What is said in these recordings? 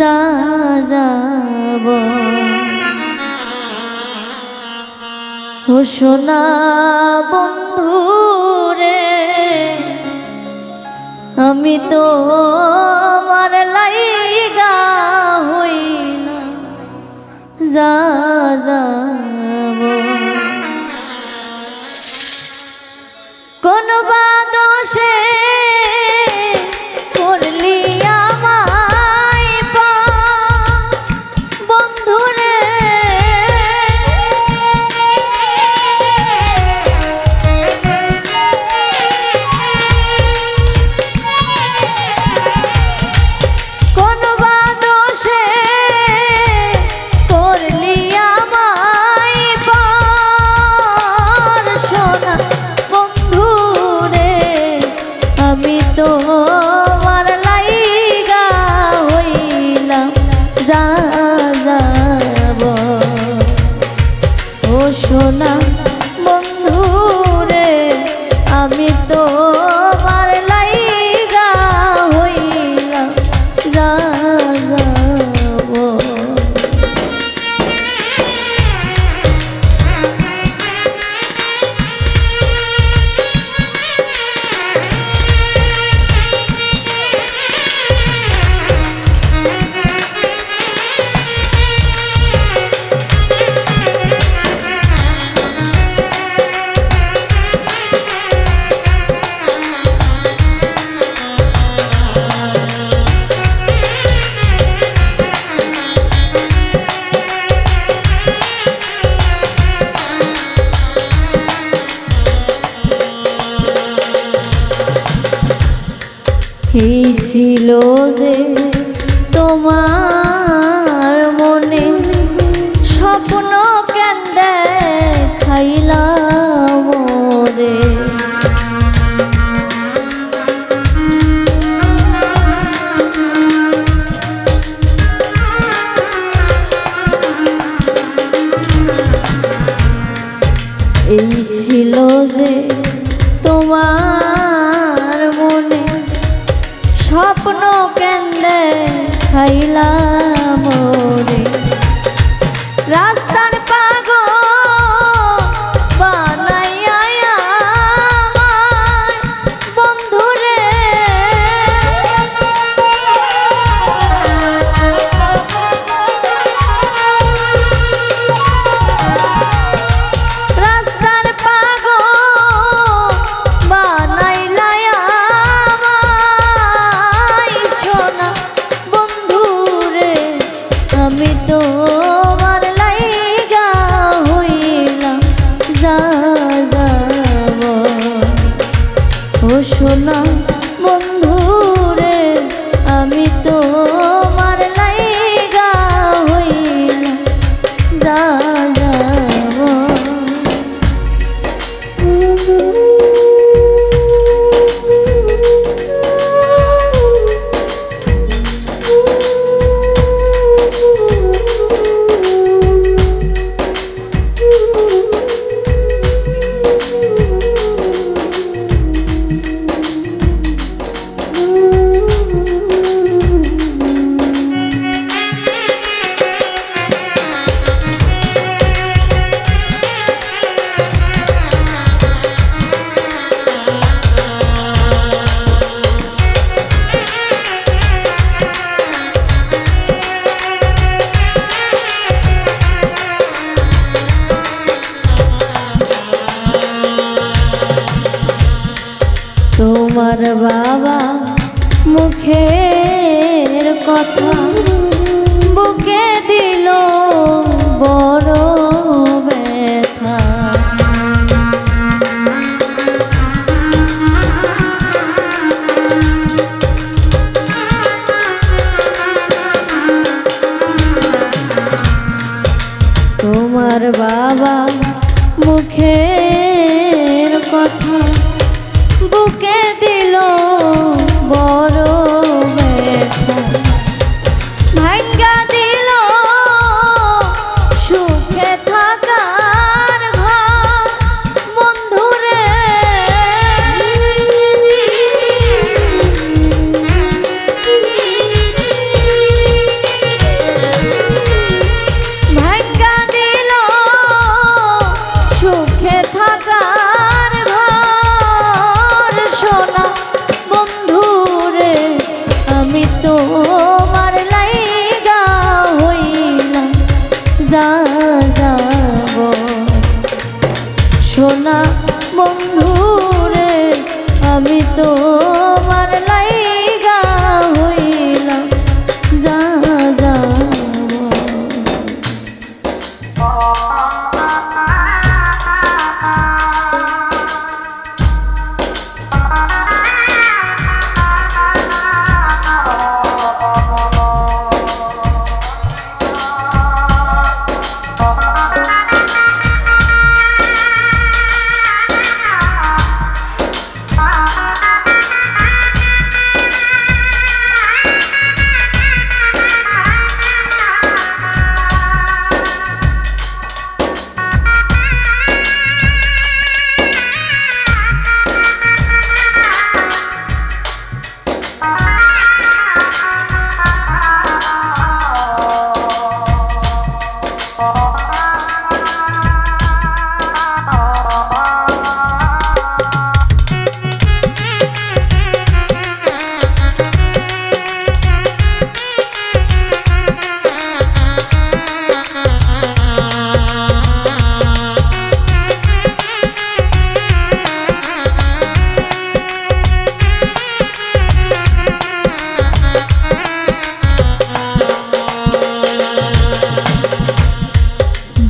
যা যাব ও সোনা বন্ধু রে আমি তো আমার লাই এই ছিল যে তোমার মনে স্বপ্ন কেন দেখাইলা? স্বপ্ন কেন্দ্রে খাইলা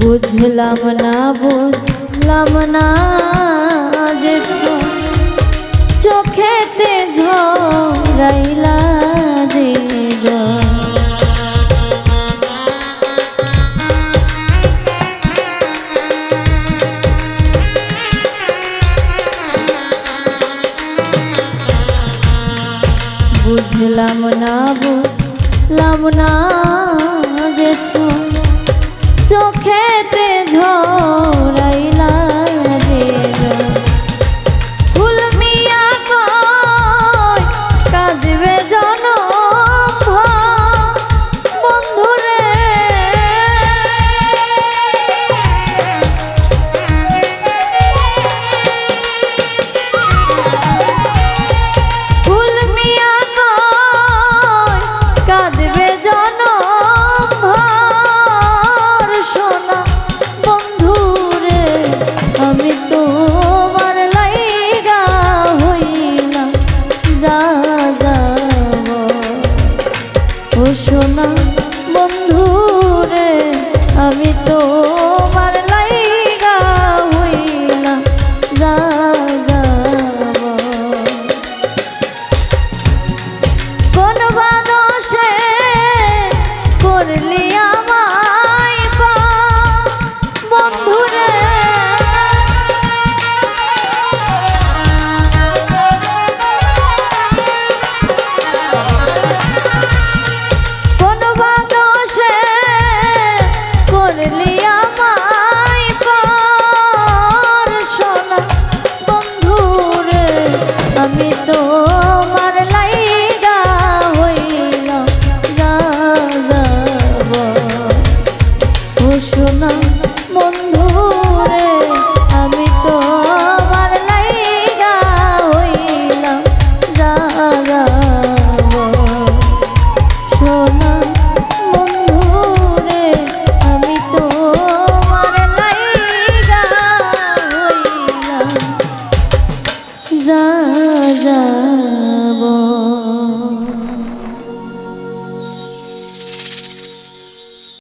বুঝলাম না বুঝলাম না যে চোখেতে ঝরাইলা বুঝলাম না বুঝলাম না